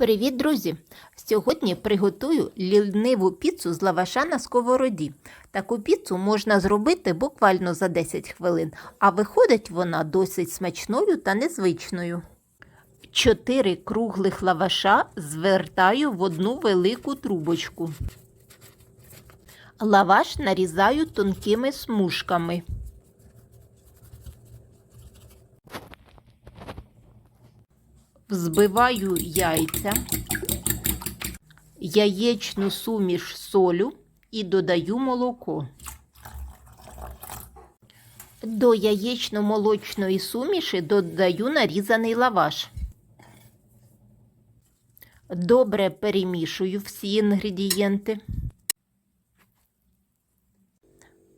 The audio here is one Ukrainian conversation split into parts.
Привіт, друзі! Сьогодні приготую ліниву піцу з лаваша на сковороді. Таку піцу можна зробити буквально за 10 хвилин, а виходить вона досить смачною та незвичною. Чотири круглих лаваша звертаю в одну велику трубочку. Лаваш нарізаю тонкими смужками. Взбиваю яйця, яєчну суміш солю і додаю молоко. До яєчно-молочної суміші додаю нарізаний лаваш. Добре перемішую всі інгредієнти.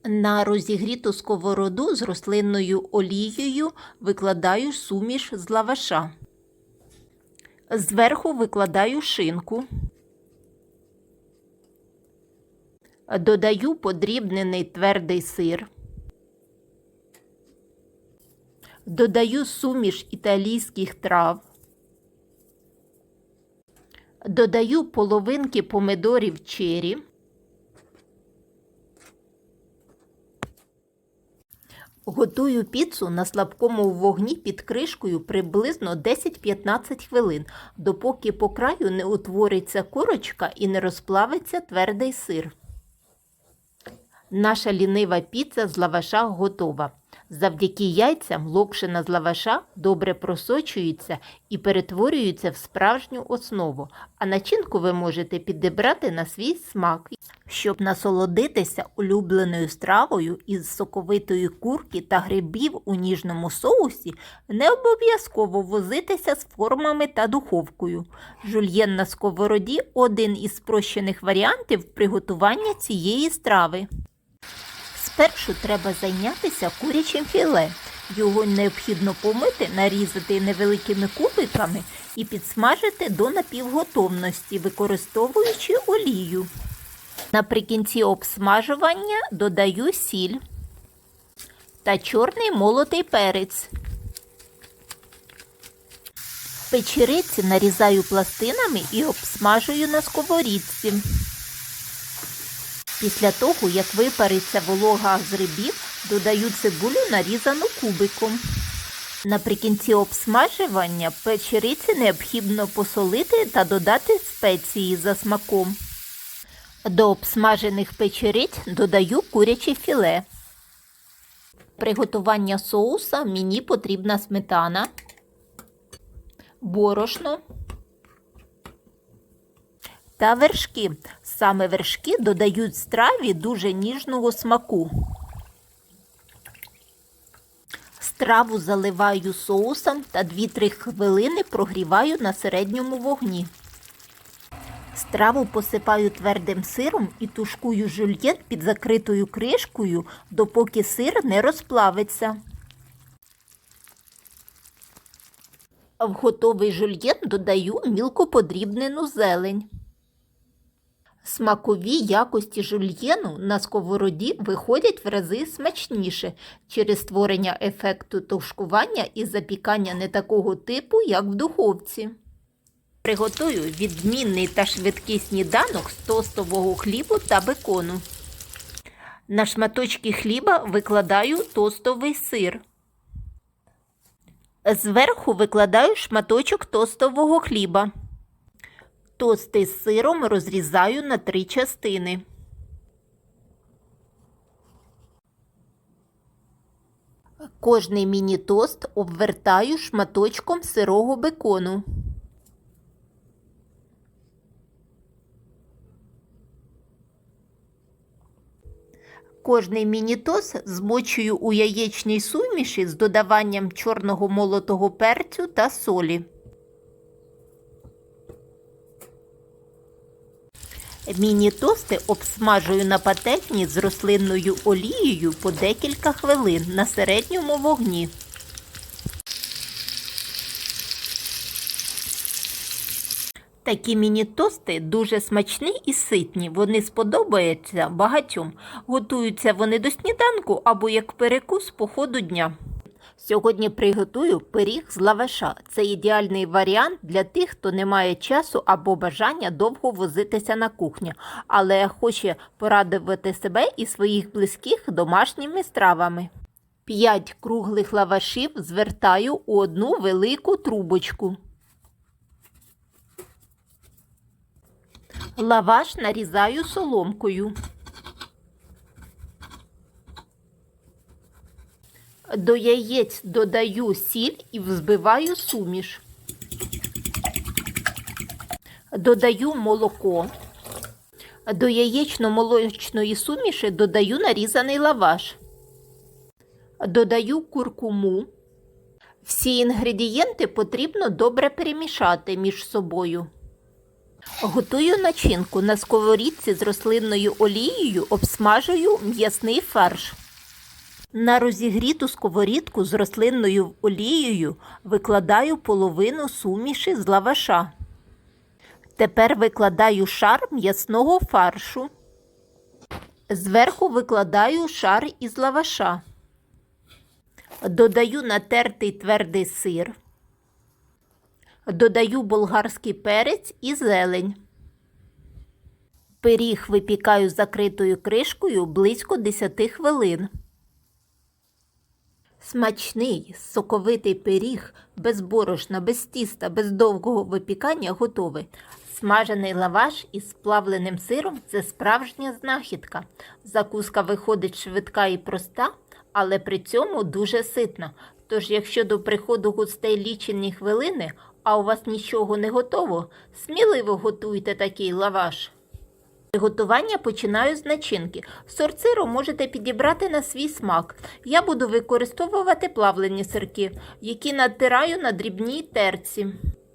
На розігріту сковороду з рослинною олією викладаю суміш з лаваша. Зверху викладаю шинку. Додаю подрібнений твердий сир. Додаю суміш італійських трав. Додаю половинки помидорів чері. Готую піцу на слабкому вогні під кришкою приблизно 10-15 хвилин, допоки по краю не утвориться корочка і не розплавиться твердий сир. Наша лінива піца з лаваша готова. Завдяки яйцям локшина з лаваша добре просочується і перетворюється в справжню основу, а начинку ви можете підібрати на свій смак. Щоб насолодитися улюбленою стравою із соковитої курки та грибів у ніжному соусі, не обов'язково возитися з формами та духовкою. Жульєн на сковороді один із спрощених варіантів приготування цієї страви. Спершу треба зайнятися курячим філе. Його необхідно помити, нарізати невеликими кубиками і підсмажити до напівготовності, використовуючи олію. Наприкінці обсмажування додаю сіль та чорний молотий перець. Печериці нарізаю пластинами і обсмажую на сковорідці. Після того, як випариться волога з рибів, додаю цибулю нарізану кубиком. Наприкінці обсмажування печериці необхідно посолити та додати спеції за смаком. До обсмажених печериць додаю куряче філе. Приготування соуса мені потрібна сметана, борошно та вершки. Саме вершки додають страві дуже ніжного смаку. Страву заливаю соусом та 2-3 хвилини прогріваю на середньому вогні. Страву посипаю твердим сиром і тушкую жульєн під закритою кришкою, допоки сир не розплавиться. В готовий жульєн додаю мілко подрібнену зелень. Смакові якості жульєну на сковороді виходять в рази смачніше через створення ефекту тушкування і запікання не такого типу, як в духовці. Приготую відмінний та швидкий сніданок з тостового хлібу та бекону. На шматочки хліба викладаю тостовий сир. Зверху викладаю шматочок тостового хліба. Тости з сиром розрізаю на три частини. Кожний міні-тост обвертаю шматочком сирого бекону. Кожний міні-тос змочую у яєчній суміші з додаванням чорного молотого перцю та солі. Міні-тости обсмажую на пательні з рослинною олією по декілька хвилин на середньому вогні. Такі міні-тости дуже смачні і ситні. Вони сподобаються багатьом. Готуються вони до сніданку або як перекус по ходу дня. Сьогодні приготую пиріг з лаваша. Це ідеальний варіант для тих, хто не має часу або бажання довго возитися на кухню, але хоче порадувати себе і своїх близьких домашніми стравами. П'ять круглих лавашів звертаю у одну велику трубочку. Лаваш нарізаю соломкою. До яєць додаю сіль і взбиваю суміш. Додаю молоко. До яєчно-молочної суміші додаю нарізаний лаваш. Додаю куркуму. Всі інгредієнти потрібно добре перемішати між собою. Готую начинку на сковорідці з рослинною олією, обсмажую м'ясний фарш. На розігріту сковорідку з рослинною олією викладаю половину суміші з лаваша. Тепер викладаю шар м'ясного фаршу. Зверху викладаю шар із лаваша. Додаю натертий твердий сир. Додаю болгарський перець і зелень. Пиріг випікаю закритою кришкою близько 10 хвилин. Смачний, соковитий пиріг без борошна, без тіста, без довгого випікання готовий. Смажений лаваш із сплавленим сиром це справжня знахідка. Закуска виходить швидка і проста, але при цьому дуже ситна. Тож, якщо до приходу гостей лічені хвилини, а у вас нічого не готово, сміливо готуйте такий лаваш. Приготування починаю з начинки. Сорт сиру можете підібрати на свій смак. Я буду використовувати плавлені сирки, які натираю на дрібній терці.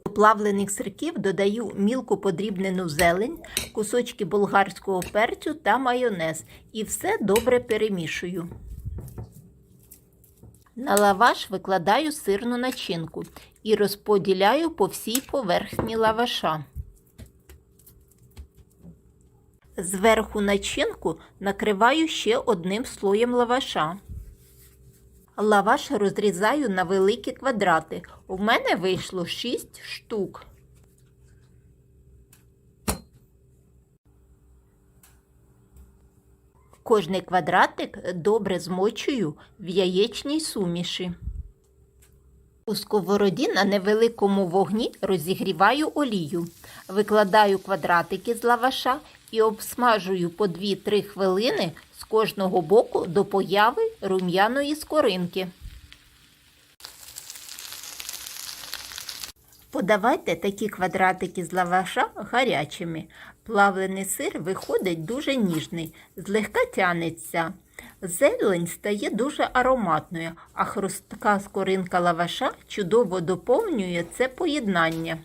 До плавлених сирків додаю мілко подрібнену зелень, кусочки болгарського перцю та майонез і все добре перемішую. На лаваш викладаю сирну начинку і розподіляю по всій поверхні лаваша. Зверху начинку накриваю ще одним слоєм лаваша. Лаваш розрізаю на великі квадрати. У мене вийшло 6 штук. Кожний квадратик добре змочую в яєчній суміші. У сковороді на невеликому вогні розігріваю олію. Викладаю квадратики з лаваша і обсмажую по 2-3 хвилини з кожного боку до появи рум'яної скоринки. Подавайте такі квадратики з лаваша гарячими. Плавлений сир виходить дуже ніжний, злегка тянеться. Зелень стає дуже ароматною, а хрустка скоринка лаваша чудово доповнює це поєднання.